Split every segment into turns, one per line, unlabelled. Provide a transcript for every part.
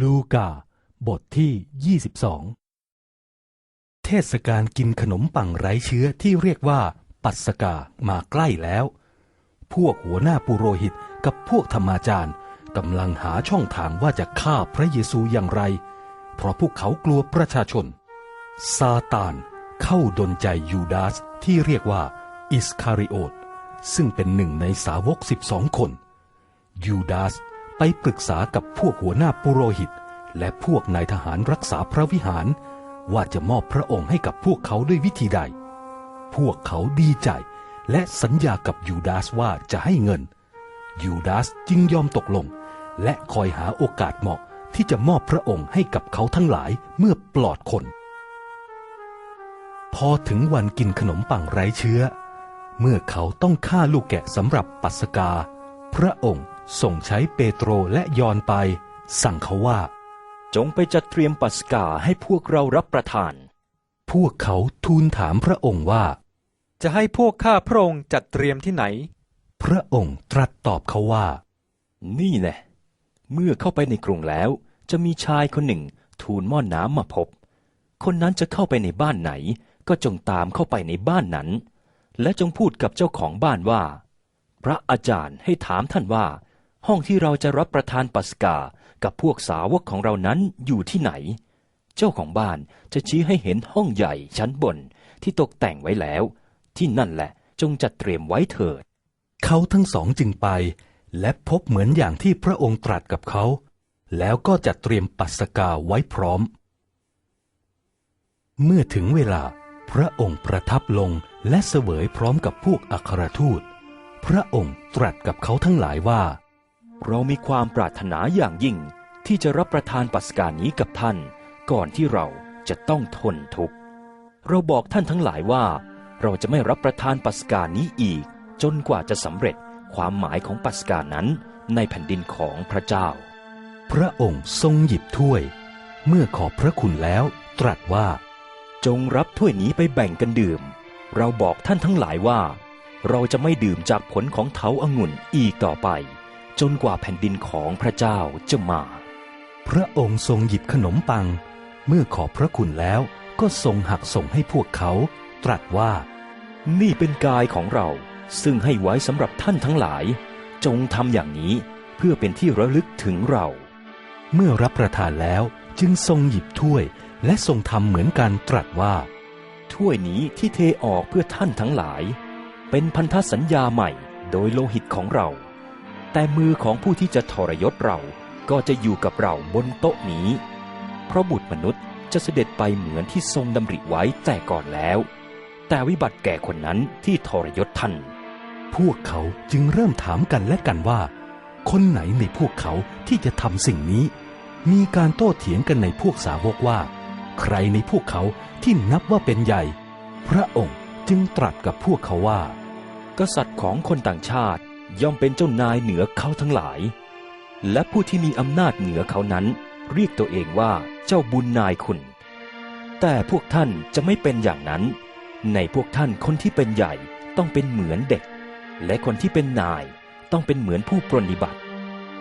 ลูกา บทที่ 22 เทศกาลกินขนมปังไร้เชื้อที่เรียกว่า ปัสกามาใกล้แล้ว พวกหัวหน้าปุโรหิตกับพวกธรรมาจารย์กำลังหาช่องทางว่าจะฆ่าพระเยซูอย่างไร เพราะพวกเขากลัวประชาชน ซาตานเข้าดนใจยูดาสที่เรียกว่า อิสคาริโอตซึ่งเป็นหนึ่งในสาวกสิบสองคน ยูดาส ไปปรึกษากับพวกหัวหน้าปุโรหิต และพวกนายทหารรักษาพระวิหาร ว่าจะมอบพระองค์ให้กับพวกเขาด้วยวิธีใด พวกเขาดีใจ และสัญญากับยูดาสว่าจะให้เงิน ยูดาสจึงยอมตกลง และคอยหาโอกาสเหมาะที่จะมอบพระองค์ให้กับเขาทั้งหลายเมื่อปลอดคน พอถึงวันกินขนมปังไร้เชื้อ เมื่อเขาต้องฆ่าลูกแกะสำหรับปัสกา พระองค์ ส่งใช้เปโตรและยอนไป สั่งเขาว่า
จงไปจัดเตรียมปัสกาให้พวกเรารับประทาน
พวกเขาทูลถามพระองค์ว่า
จะให้พวกข้าพระองค์จัดเตรียมที่ไหน
พระองค์ตรัสตอบเขาว่า
นี่แหละเมื่อเข้าไปในกรุงแล้ว จะมีชายคนหนึ่งทูลหม้อนน้ำมาพบ คนนั้นจะเข้าไปในบ้านไหน ก็จงตามเข้าไปในบ้านนั้น และจงพูดกับเจ้าของบ้านว่า พระอาจารย์ให้ถามท่านว่า ห้องที่เราจะรับประทานปัสกากับพวกสาวกของเรานั้นอยู่ที่ไหน เจ้าของบ้านจะชี้ให้เห็นห้องใหญ่ชั้นบนที่ตกแต่งไว้แล้ว ที่นั่นแหละจงจัดเตรียมไว้เถิด
เขาทั้งสองจึงไป และพบเหมือนอย่างที่พระองค์ตรัสกับเขา แล้วก็จัดเตรียมปัสกาไว้พร้อม เมื่อถึงเวลาพระองค์ประทับลงและเสวยพร้อมกับพวกอัครทูต พระองค์ตรัสกับเขาทั้งหลายว่า
เรามีความปรารถนาอย่างยิ่งที่จะรับประทานปัสกานี้กับท่าน ก่อนที่เราจะต้องทนทุกข์เราบอกท่านทั้งหลายว่า เราจะไม่รับประทานปัสกานี้อีก จนกว่าจะสำเร็จความหมายของปัสกานั้นในแผ่นดินของพระเจ้า
พระองค์ทรงหยิบถ้วย เมื่อขอบพระคุณแล้ว ตรัสว่า
จงรับถ้วยนี้ไปแบ่งกันดื่ม เราบอกท่านทั้งหลายว่า เราจะไม่ดื่มจากผลของเถาองุ่นอีกต่อไป จนกว่าแผ่นดินของพระเจ้าจะมา
พระองค์ทรงหยิบขนมปัง เมื่อขอบพระคุณแล้วก็ทรงหักส่งให้พวกเขา ตรัสว่า
นี่เป็นกายของเรา ซึ่งให้ไว้สำหรับท่านทั้งหลาย จงทำอย่างนี้เพื่อเป็นที่ระลึกถึงเรา
เมื่อรับประทานแล้วจึงทรงหยิบถ้วย และทรงทำเหมือนกันตรัสว่า
ถ้วยนี้ที่เทออกเพื่อท่านทั้งหลาย เป็นพันธสัญญาใหม่โดยโลหิตของเรา แต่มือของผู้ที่จะทรยศเราก็จะอยู่กับเราบนโต๊ะนี้ เพราะบุตรมนุษย์จะเสด็จไปเหมือนที่ทรงดำริไว้แต่ก่อนแล้ว แต่วิบัติแก่คนนั้นที่ทรยศท่าน
พวกเขาจึงเริ่มถามกันและกันว่า คนไหนในพวกเขาที่จะทำสิ่งนี้ มีการโต้เถียงกันในพวกสาวกว่า ใครในพวกเขาที่นับว่าเป็นใหญ่ พระองค์จึงตรัสกับพวกเขาว่า
กษัตริย์ของคนต่างชาติ ย่อมเป็นเจ้านายเหนือเขาทั้งหลาย และผู้ที่มีอำนาจเหนือเขานั้น เรียกตัวเองว่าเจ้าบุญนายคุณ แต่พวกท่านจะไม่เป็นอย่างนั้น ในพวกท่านคนที่เป็นใหญ่ต้องเป็นเหมือนเด็ก และคนที่เป็นนายต้องเป็นเหมือนผู้ปรนนิบัติ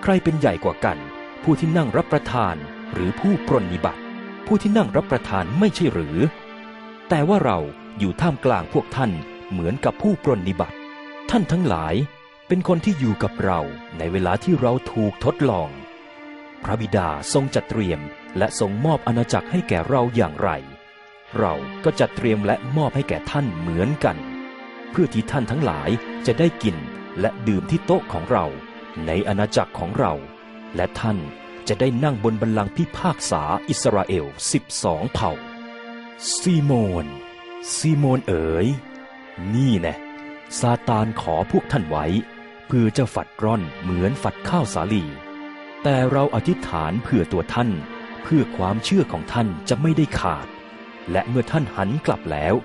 ใครเป็นใหญ่กว่ากัน ผู้ที่นั่งรับประทานหรือผู้ปรนนิบัติ ผู้ที่นั่งรับประทานไม่ใช่หรือ แต่ว่าเราอยู่ท่ามกลางพวกท่านเหมือนกับผู้ปรนนิบัติ ท่านทั้งหลาย เป็นคนที่อยู่กับเราในเวลาที่เราถูกทดลอง พระบิดาทรงจัดเตรียมและทรงมอบอาณาจักรให้แก่เราอย่างไร เราก็จัดเตรียมและมอบให้แก่ท่านเหมือนกัน เพื่อที่ท่านทั้งหลายจะได้กินและดื่มที่โต๊ะของเราในอาณาจักรของเรา และท่านจะได้นั่งบนบัลลังก์พิพากษาอิสราเอลสิบสองเผ่า ซีโมน ซีโมนเอ๋ย นี่แน่ซาตานขอพวกท่านไว้ เพื่อจะฝัดร่อนเหมือนฝัดข้าวสาลี แต่เราอธิษฐานเพื่อตัวท่าน เพื่อความเชื่อของท่านจะไม่ได้ขาด และเมื่อท่านหันกลับแล้ว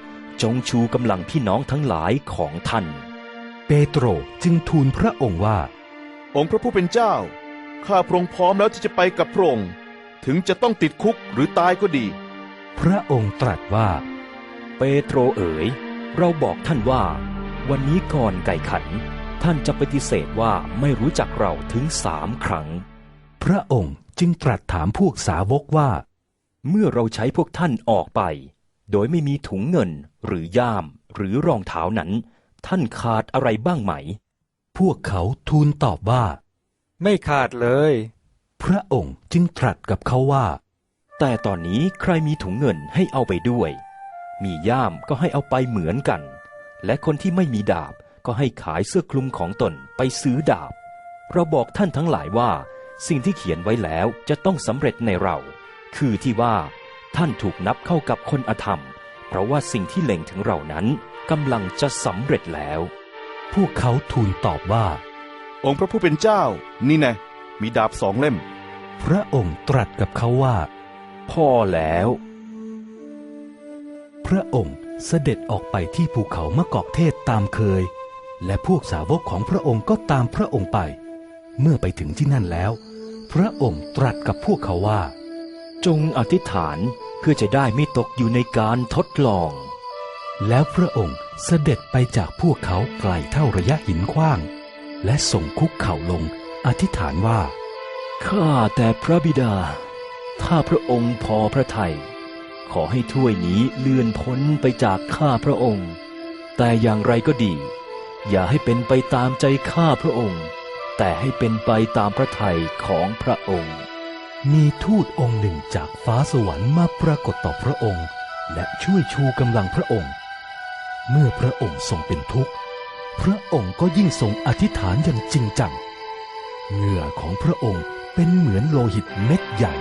จงชูกำลังพี่น้องทั้งหลายของท่าน
เปโตรจึงทูลพระองค์ว่า
องค์พระผู้เป็นเจ้า ข้าพระองค์พร้อมแล้วที่จะไปกับพระองค์ ถึงจะต้องติดคุกหรือตายก็ดี
พระองค์ตรัสว่า
เปโตรเอ๋ย เราบอกท่านว่า วันนี้ก่อนไก่ขัน ท่านจะปฏิเสธว่าไม่รู้จักเราถึงสามครั้ง
พระองค์จึงตรัสถามพวกสาวกว่า
เมื่อเราใช้พวกท่านออกไป โดยไม่มีถุงเงินหรือย่ามหรือรองเท้านั้น ท่านขาดอะไรบ้างไหม
พวกเขาทูลตอบว่า
ไม่ขาดเลย
พระองค์จึงตรัสกับเขาว่า
แต่ตอนนี้ใครมีถุงเงินให้เอาไปด้วย มีย่ามก็ให้เอาไปเหมือนกัน และคนที่ไม่มีดาบ ก็ให้ขายเสื้อคลุมของตนไปซื้อดาบ เราบอกท่านทั้งหลายว่า สิ่งที่เขียนไว้แล้วจะต้องสำเร็จในเรา คือที่ว่า ท่านถูกนับเข้ากับคนอธรรม เพราะว่าสิ่งที่เล็งถึงเรานั้นกำลังจะสำเร็จแล้ว
พวกเขาทูลตอบว่า
องค์พระผู้เป็นเจ้า นี่แน่มีดาบสองเล่ม
พระองค์ตรัสกับเขาว่า
พอแล้ว
พระองค์เสด็จออกไปที่ภูเขามะกอกเทศตามเคย และพวกสาวกของพระองค์ก็ตามพระองค์ไป เมื่อไปถึงที่นั่นแล้ว พระองค์ตรัสกับพวกเขาว่า
จงอธิษฐานเพื่อจะได้ไม่ตกอยู่ในการทดลอง
แล้วพระองค์เสด็จไปจากพวกเขาไกลเท่าระยะหินขว้าง และส่งคุกเข่าลง อธิษฐานว่า
ข้าแต่พระบิดา ถ้าพระองค์พอพระทัยขอให้ถ้วยนี้เลื่อนพ้นไปจากข้าพระองค์ แต่อย่างไรก็ดี อย่าให้เป็นไปตามใจข้าพระองค์ แต่ให้เป็นไปตามพระทัยของพระองค์
มีทูตองค์หนึ่งจากฟ้าสวรรค์มาปรากฏต่อพระองค์ และช่วยชูกำลังพระองค์ เมื่อพระองค์ทรงเป็นทุกข์ พระองค์ก็ยิ่งทรงอธิษฐานอย่างจริงจังเหงื่อของพระองค์เป็นเหมือนโลหิตเม็ดใหญ่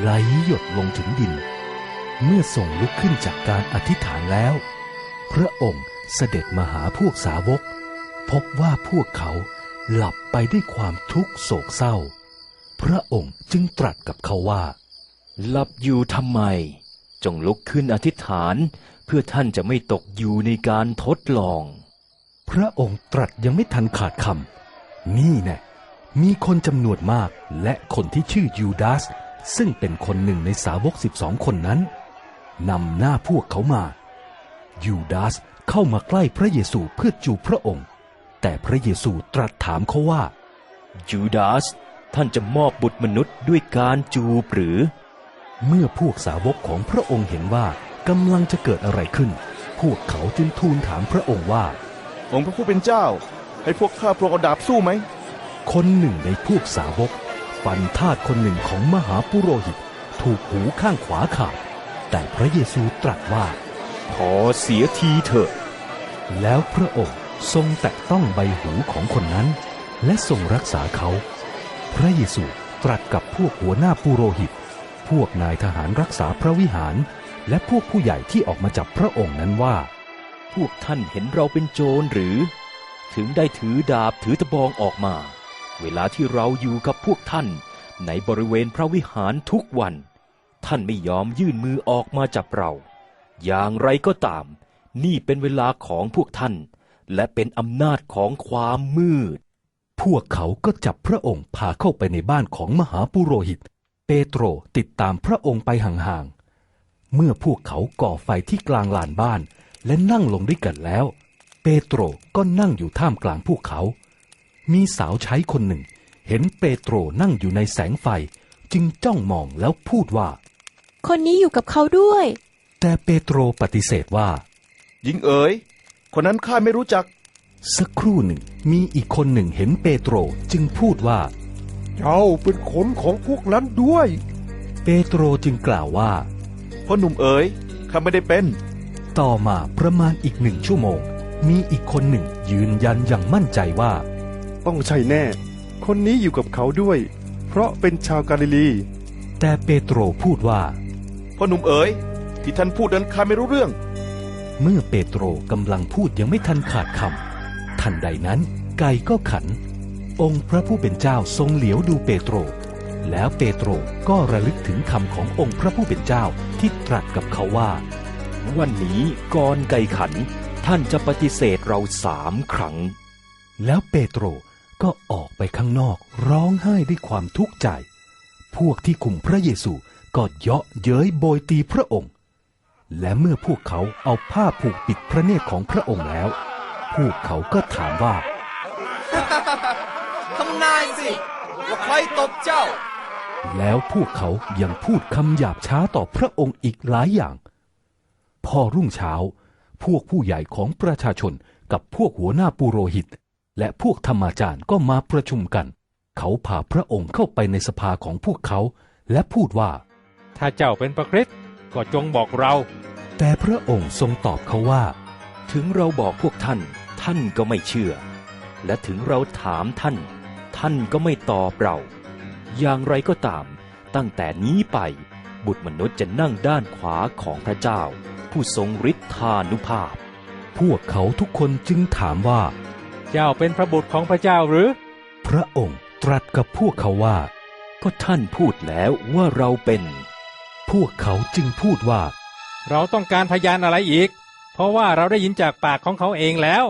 ไหลหยดลงถึงดิน เมื่อทรงลุกขึ้นจากการอธิษฐานแล้ว พระองค์เสด็จมาหาพวกสาวก พบว่าพวกเขาหลับไปด้วยความทุกข์โศกเศร้า พระองค์จึงตรัสกับเขาว่า
หลับอยู่ทำไม จงลุกขึ้นอธิษฐาน เพื่อท่านจะไม่ตกอยู่ในการทดลอง
พระองค์ตรัสยังไม่ทันขาดคำนี่แน่มีคนจำนวนมากและคนที่ชื่อยูดาส ซึ่งเป็นคนหนึ่งในสาวกสิบสองคนนั้นนำหน้าพวกเขามา ยูดาสเข้ามาใกล้พระเยซูเพื่อจูบพระองค์ แต่พระเยซูตรัสถามเขาว่า
ยูดาส ท่านจะมอบบุตรมนุษย์ด้วยการจูบหรือ
เมื่อพวกสาวกของพระองค์เห็นว่ากำลังจะเกิดอะไรขึ้น พวกเขาจึงทูลถามพระองค์ว่า
องค์พระผู้เป็นเจ้า ให้พวกข้าพระองค์เอาดาบสู้ไหม
คนหนึ่งในพวกสาวก ฟันทาสคนหนึ่งของมหาปุโรหิต ถูกหูข้างขวาขาด แต่พระเยซูตรัสว่า
พอเสียทีเถอะ
แล้วพระองค์ ทรงแตะต้องใบหูของคนนั้น และทรงรักษาเขา พระเยซูตรัสกับพวกหัวหน้าปุโรหิต พวกนายทหารรักษาพระวิหาร และพวกผู้ใหญ่ที่ออกมาจับพระองค์นั้นว่า
พวกท่านเห็นเราเป็นโจรหรือ ถึงได้ถือดาบถือตะบองออกมา เวลาที่เราอยู่กับพวกท่าน ในบริเวณพระวิหารทุกวัน ท่านไม่ยอมยื่นมือออกมาจับเรา อย่างไรก็ตาม นี่เป็นเวลาของพวกท่าน และเป็นอำนาจของความมืด
พวกเขาก็จับพระองค์พาเข้าไปในบ้านของมหาปุโรหิต เปโตรติดตามพระองค์ไปห่างๆ เมื่อพวกเขาก่อไฟที่กลางลานบ้าน และนั่งลงด้วยกันแล้ว เปโตรก็นั่งอยู่ท่ามกลางพวกเขา มีสาวใช้คนหนึ่ง เห็นเปโตรนั่งอยู่ในแสงไฟจึงจ้องมองแล้วพูดว่า
คนนี้อยู่กับเขาด้วย
แต่เปโตรปฏิเสธว่า
หญิงเอ๋ย คนนั้นข้าไม่รู้จัก
สักครู่หนึ่งมีอีกคนหนึ่งเห็นเปโตรจึงพูดว่า
เจ้าเป็นคนของพวกนั้นด้วย
เปโตรจึงกล่าวว่า
พ่อหนุ่มเอ๋ยข้าไม่ได้เป็น
ต่อมาประมาณอีกหนึ่งชั่วโมง มีอีกคนหนึ่งยืนยันอย่างมั่นใจว่า
ต้องใช่แน่ คนนี้อยู่กับเขาด้วย เพราะเป็นชาวกาลิลี
แต่เปโตรพูดว่า
พ่อหนุ่มเอ๋ยที่ท่านพูดนั้นข้าไม่รู้เรื่อง
เมื่อเปโตรกำลังพูดยังไม่ทันขาดคำทันใดนั้นไก่ก็ขัน องค์พระผู้เป็นเจ้าทรงเหลียวดูเปโตร แล้วเปโตรก็ระลึกถึงคำขององค์พระผู้เป็นเจ้าที่ตรัสกับเขาว่า
วันนี้ก่อนไก่ขัน ท่านจะปฏิเสธเราสามครั้ง
แล้วเปโตรก็ออกไปข้างนอกร้องไห้ด้วยความทุกข์ใจ พวกที่คุมพระเยซูก็เยาะเย้ยโบยตีพระองค์ และเมื่อพวกเขาเอาผ้าผูกปิดพระเนตรของพระองค์แล้ว พวกเขาก็ถามว่า
ทำนายสิ ว่าใครตบเจ้า
แล้วพวกเขายังพูดคำหยาบช้าต่อพระองค์อีกหลายอย่าง พอรุ่งเช้า พวกผู้ใหญ่ของประชาชนกับพวกหัวหน้าปุโรหิต และพวกธรรมาจารย์ก็มาประชุมกัน เขาพาพระองค์เข้าไปในสภาของพวกเขา และพูดว่า
ถ้าเจ้าเป็นประคริสต์ ก็จงบอกเรา
แต่พระองค์ทรงตอบเขาว่า
ถึงเราบอกพวกท่าน ท่านก็ไม่เชื่อ และถึงเราถามท่าน ท่านก็ไม่ตอบเรา อย่างไรก็ตาม ตั้งแต่นี้ไป บุตรมนุษย์จะนั่งด้านขวาของพระเจ้า ผู้ทรงฤทธานุภาพ
พวกเขาทุกคนจึงถามว่า
เจ้าเป็นพระบุตรของพระเจ้าหรือ
พระองค์ตรัสกับพวกเขาว่า
ก็ท่านพูดแล้วว่าเราเป็น
พวกเขาจึงพูดว่า
เราต้องการพยานอะไรอีก เพราะว่าเราได้ยินจากปากของเขาเองแล้ว